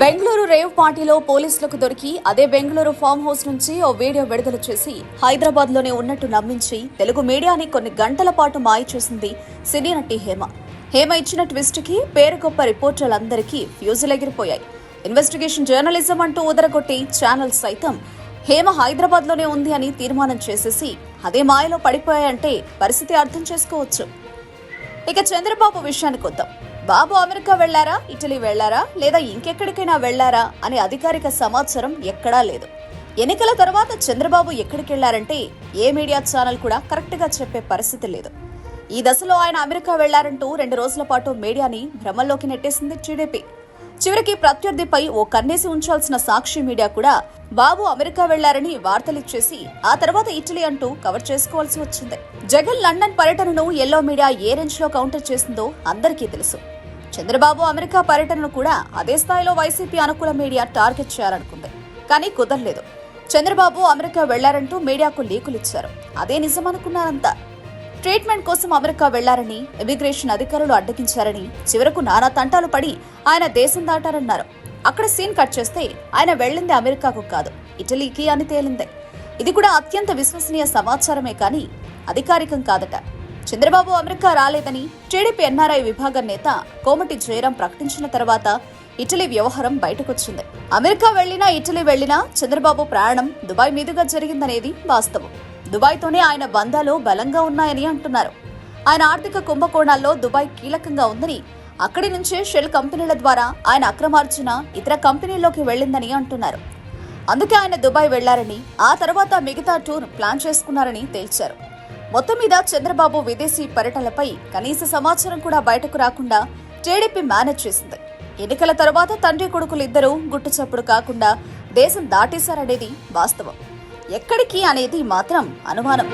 Bengaluru rave పార్టీలో పోలీసులకు దొరికి అదే బెంగళూరు ఫామ్ హౌస్ నుంచి ఓ వీడియో విడుదల చేసి హైదరాబాద్లోనే ఉన్నట్టు నమ్మించి తెలుగు మీడియాని కొన్ని గంటల పాటు మాయ చేసింది సినీ నటి హేమ. హేమ ఇచ్చిన ట్విస్ట్కి పేరు గొప్ప రిపోర్టర్లందరికీ ఫ్యూజులు ఎగిరిపోయాయి ఇన్వెస్టిగేషన్ జర్నలిజం అంటూ ఉదరగొట్టి ఛానల్ సైతం హేమ హైదరాబాద్లోనే ఉంది అని తీర్మానం చేసేసి అదే మాయలో పడిపోయాయంటే పరిస్థితి అర్థం చేసుకోవచ్చు. ఇక చంద్రబాబు విషయానికి వద్దాం. బాబు అమెరికా వెళ్ళారా? ఇటలీ వెళ్ళారా? లేదా ఇంకెక్కడికైనా వెళ్ళారా? అనే అధికారిక సమాచారం ఎక్కడా లేదు. ఎన్నికల తర్వాత చంద్రబాబు ఎక్కడికి వెళ్ళారంటే ఏ మీడియా ఛానల్ కూడా కరెక్ట్గా చెప్పే పరిస్థితి లేదు. ఈ దశలో ఆయన అమెరికా వెళ్ళారంటూ రెండు రోజుల పాటు మీడియాని భ్రమల్లోకి నెట్టేసింది టీడీపీ. చివరికి ప్రత్యర్థిపై ఓ కన్నేసి ఉంచాల్సిన సాక్షి మీడియా కూడా బాబు అమెరికా వెళ్ళారని వార్తలిచ్చేసి ఆ తర్వాత ఇటలీ అంటూ కవర్ చేసుకోవాల్సి వచ్చింది. జగన్ లండన్ పర్యటనను ఎల్లో మీడియా ఏ రేంజ్లో కౌంటర్ చేసిందో అందరికీ తెలుసు. చంద్రబాబు అమెరికా పర్యటనను కూడా అదే స్థాయిలో వైసీపీ అనుకూల మీడియా టార్గెట్ చేయాలనుకుంది. కానీ కుదరలేదు. చంద్రబాబు అమెరికా వెళ్ళారంటూ మీడియాకు లీకులు ఇచ్చారు. అదే నిజమనుకున్నారంతా. ట్రీట్మెంట్ కోసం అమెరికా వెళ్ళారని ఇమిగ్రేషన్ అధికారులు అడ్డగించారని చివరకు నానా తంటాలు పడి ఆయన దేశం దాటారన్నారు. అక్కడ సీన్ కట్ చేస్తే ఆయన వెళ్ళింది అమెరికాకు కాదు ఇటలీకి అని తేలిందే. ఇది కూడా అత్యంత విశ్వసనీయ సమాచారమే కానీ అధికారికం కాదట. చంద్రబాబు అమెరికా రాలేదని టీడీపీ ఎన్ఆర్ఐ విభాగం నేత కోమటి జయరాం ప్రకటించిన తర్వాత ఇటలీ వ్యవహారం బయటకొచ్చింది. అమెరికా వెళ్ళినా ఇటలీ వెళ్ళినా చంద్రబాబు ప్రయాణం దుబాయ్ మీదుగా జరిగిందనేది వాస్తవం. దుబాయ్తోనే ఆయన బంధాలు బలంగా ఉన్నాయని అంటున్నారు. ఆయన ఆర్థిక కుంభకోణాల్లో దుబాయ్ కీలకంగా ఉందని అక్కడి నుంచే షెల్ కంపెనీల ద్వారా ఆయన అక్రమార్జన ఇతర కంపెనీల్లోకి వెళ్ళిందని అంటున్నారు. అందుకే ఆయన దుబాయ్ వెళ్ళారని ఆ తర్వాత మిగతా టూర్ ప్లాన్ చేసుకున్నారని తేల్చారు. మొత్తం మీద చంద్రబాబు విదేశీ పర్యటనలపై కనీస సమాచారం కూడా బయటకు రాకుండా టీడీపీ మేనేజ్ చేసింది. ఎన్నికల తర్వాత తండ్రి కొడుకులు ఇద్దరూ గుట్టుచప్పుడు కాకుండా దేశం దాటేశారనేది వాస్తవం. ఎక్కడికి అనేది మాత్రం అనుమానం.